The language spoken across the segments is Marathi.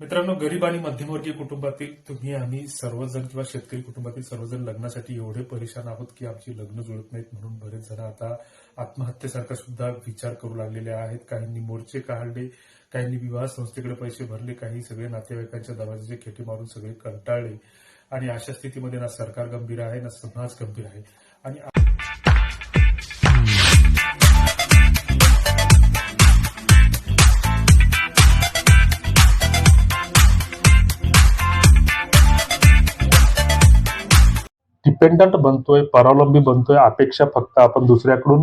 मित्रांनो गरीब आणि मध्यमवर्गीय कुटुंबातील तुम्ही आम्ही सर्वजण किंवा शेतकरी कुटुंबातील सर्वजण लग्नासाठी एवढे परेशान आहोत की आमची लग्न जुळत नाहीत म्हणून बरेच जण आता आत्महत्येसारखा सुद्धा विचार करू लागलेले आहेत. काहींनी मोर्चे काढले काहींनी विवाह संस्थेकडे पैसे भरले काही सगळे नातेवाईकांच्या दरवाजाचे खेटे मारून सगळे कंटाळले. आणि अशा स्थितीमध्ये ना सरकार गंभीर आहे ना समाज गंभीर आहे. आणि डिपेंडंट बनतोय परावलंबी बनतोय अपेक्षा फक्त आपण दुसऱ्याकडून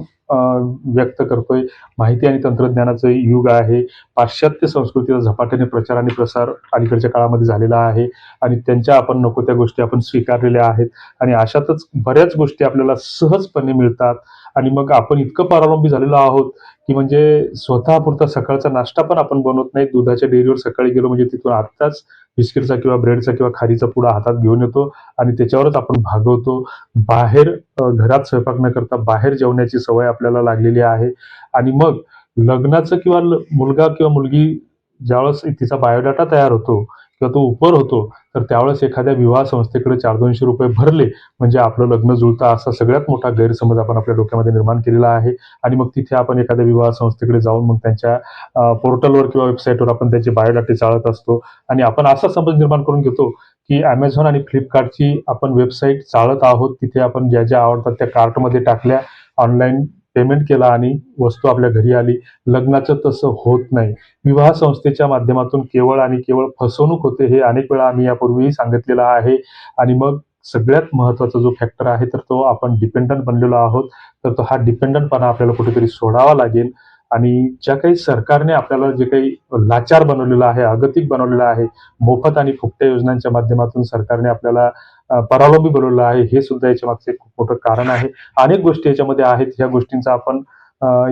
व्यक्त करतोय. माहिती आणि तंत्रज्ञानाचं युग आहे. पाश्चात्य संस्कृतीचा झपाट्याने प्रचार आणि प्रसार अलीकडच्या काळामध्ये झालेला आहे आणि त्यांच्या आपण नको त्या गोष्टी आपण स्वीकारलेल्या आहेत. आणि अशातच बऱ्याच गोष्टी आपल्याला सहजपणे मिळतात. आणि मग आपण इतकं परावलंबी झालेलो आहोत की म्हणजे स्वतःपुरता सकाळचा नाश्ता पण आपण बनवत नाही. दुधाच्या डेअरीवर सकाळी गेलो म्हणजे तिथून आत्ताच बिस्किटचा किंवा ब्रेडचा किंवा खारीचा पुडा हातात घेऊन येतो आणि त्याच्यावरच आपण भागवतो. बाहेर घरात स्वयंपाक न करता बाहेर जेवण्याची सवय आपल्याला लागलेली आहे. आणि मग लग्नाचं किंवा ल- मुलगा किंवा मुलगी ज्यावेळेस तिचा बायोडाटा तयार होतो किंवा तो उपर होतो तर त्यावेळेस एखाद्या विवाह संस्थेकडे चार दोनशे रुपये भरले म्हणजे आपलं लग्न जुळतं असा सगळ्यात मोठा गैरसमज आपण आपल्या डोक्यामध्ये निर्माण केलेला आहे. आणि मग तिथे आपण एखाद्या विवाह संस्थेकडे जाऊन मग त्यांच्या पोर्टलवर किंवा वेबसाईटवर आपण त्याचे बायोडाटे चाळत असतो. आणि आपण असा समज निर्माण करून घेतो की अमेझॉन आणि फ्लिपकार्टची आपण वेबसाईट चालत आहोत. तिथे आपण ज्या ज्या आवडतात त्या कार्टमध्ये टाकल्या ऑनलाईन पेमेंट केला आणि वस्तू आपल्या घरी आली लग्नाचं तसं होत नाही. विवाह संस्थेच्या माध्यमातून केवळ आणि केवळ फसवणूक होते हे अनेक वेळा आम्ही यापूर्वीही सांगितलेलं आहे. आणि मग सगळ्यात महत्त्वाचा जो फॅक्टर आहे तर तो आपण डिपेंडंट बनलेलो आहोत. तर तो हा डिपेंडंटपणा आपल्याला कुठेतरी सोडावा लागेल. आणि ज्या काही सरकारने आपल्याला जे काही लाचार बनवलेलं आहे अगतिक बनवलेलं आहे मोफत आणि फुकट्या योजनांच्या माध्यमातून सरकारने आपल्याला अ, परावलंबी आहे हे सुद्धा याच्या मागचं एक खूप मोठं कारण आहे. अनेक गोष्टी याच्यामध्ये आहेत. ह्या गोष्टींचा आपण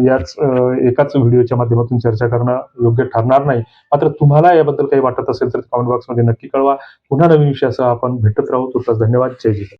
याच एकाच व्हिडिओच्या माध्यमातून चर्चा करणं योग्य ठरणार नाही. मात्र तुम्हाला याबद्दल काही वाटत असेल तर कमेंट बॉक्समध्ये नक्की कळवा. पुन्हा नवीन विषयासह आपण भेटत राहू. तुर्तास धन्यवाद. जय जिथे